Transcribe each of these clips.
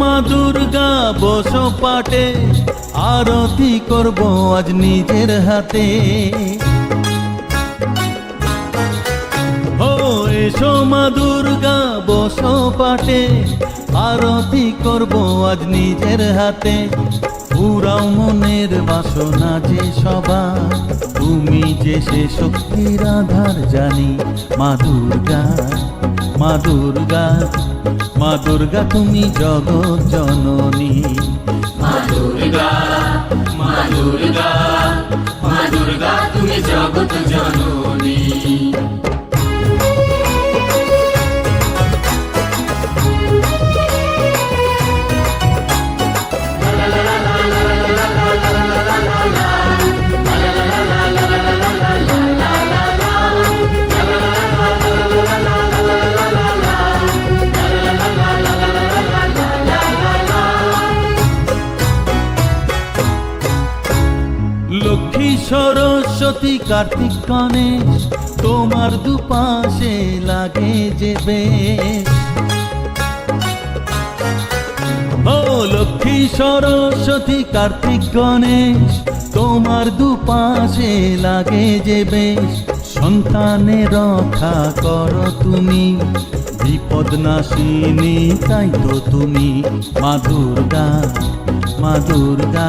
মা দুর্গা বসো পাটে আরতি করব আজ নিজের হাতে। ও এসো মা দুর্গা বসো পাটে আরতি করব আজ নিজের হাতে। পুরাও মনের বাসনা যে সবার, তুমি যে সে শক্তির আধার জানি মা দুর্গা। মা দুর্গা মা দুর্গা তুমি জগৎ জননী। মা দুর্গা মা দুর্গা মা দুর্গা তুমি জগৎ জননী। সরস্বতী কার্তিক গণেশ তোমার দুপাশে লাগে যে বেশ। ও লক্ষ্মী সরস্বতী কার্তিক গণেশ, তোমার দুপাশে লাগে যে বেশ। সন্তানে রক্ষা করো তুমি, বিপদ নাশিনী তাই তো তুমি। মা দুর্গা মা দুর্গা।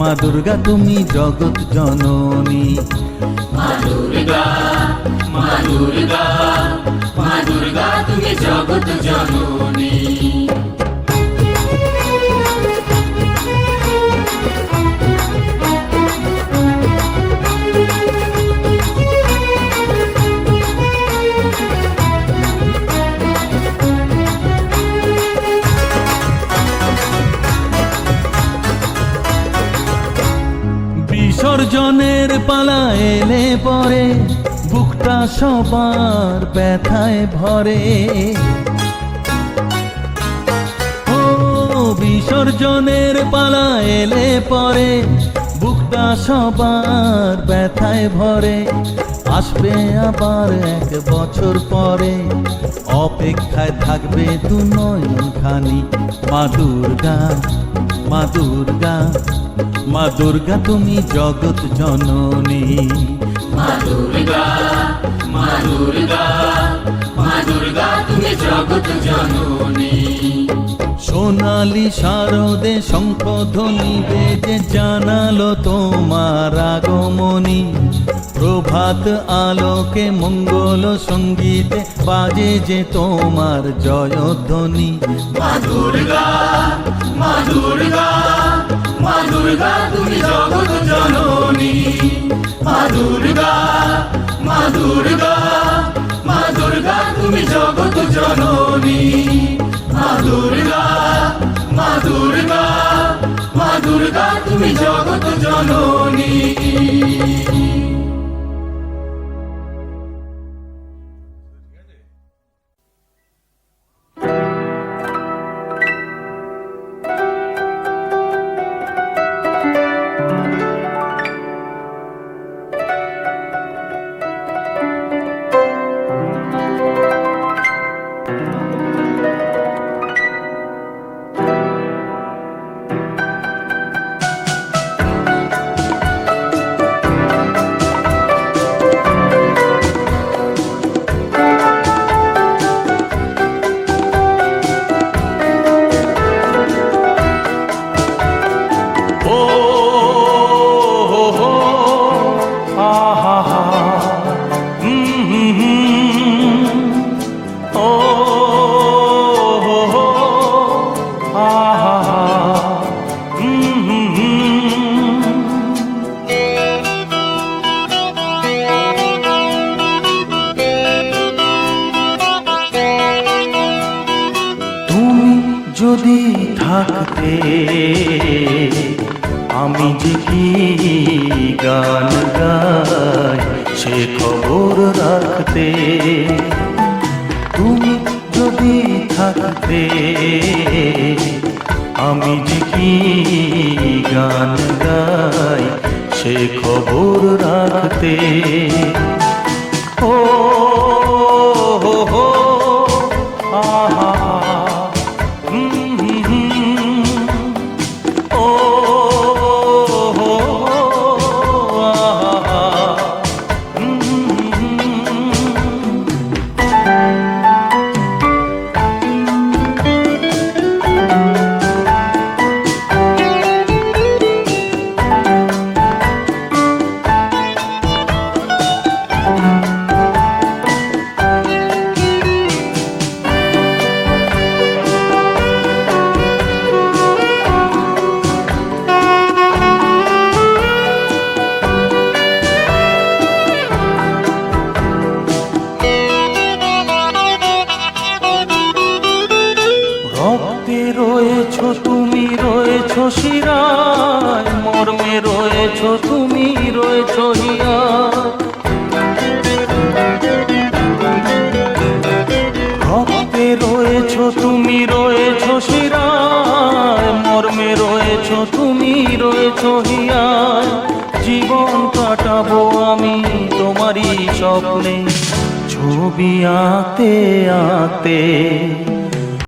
মা দুর্গা তুমি জগৎ জননী। মা দুর্গা মা দুর্গা মা দুর্গা তুমি জগৎ জননী। বিসর্জনের পালা এলে পরে, বুকটা সবার ব্যথায় ভরে। ও বিসর্জনের পালা এলে পরে, বুকটা সবার ব্যথায় ভরে। আসবে আবার এক বছর পরে, অপেক্ষায় থাকবে দু খানি মা দুর্গা মা দুর্গা মা দুর্গা তুমি জগৎ জননী। মা দুর্গা মা দুর্গা মা দুর্গা তুমি জগৎ জননী। সোনালি শারদে শঙ্খধ্বনি বেজে জানালো তোমার আগমনী। প্রভাত আলোকে মঙ্গল সঙ্গীতে বাজে যে তোমার জয়ধ্বনি। মা দুর্গা মা দুর্গা মা দুর্গা, তুমি জগৎ জননী। মা দুর্গা মা দুর্গা মা দুর্গা, তুমি জগৎ জননী। মা দুর্গা মা দুর্গা মা দুর্গা, তুমি জগৎ জননী। থাকতে আমি যে কি গান গাই, সে খবর রাখতে। তুমি যদি থাকতে, আমি যে কি গান গাই, সে খবর রাখতে। ও শিরায় মর্মে রয়েছ তুমি, রয়েছ হিয়ায় রক্তে রয়েছ তুমি, রয়েছ শিরায় মর্মে রয়েছ তুমি, রয়েছ হিয়ায় জীবন কাটাবো আমি তোমারই স্বপ্নে, ছবি আঁতে আঁতে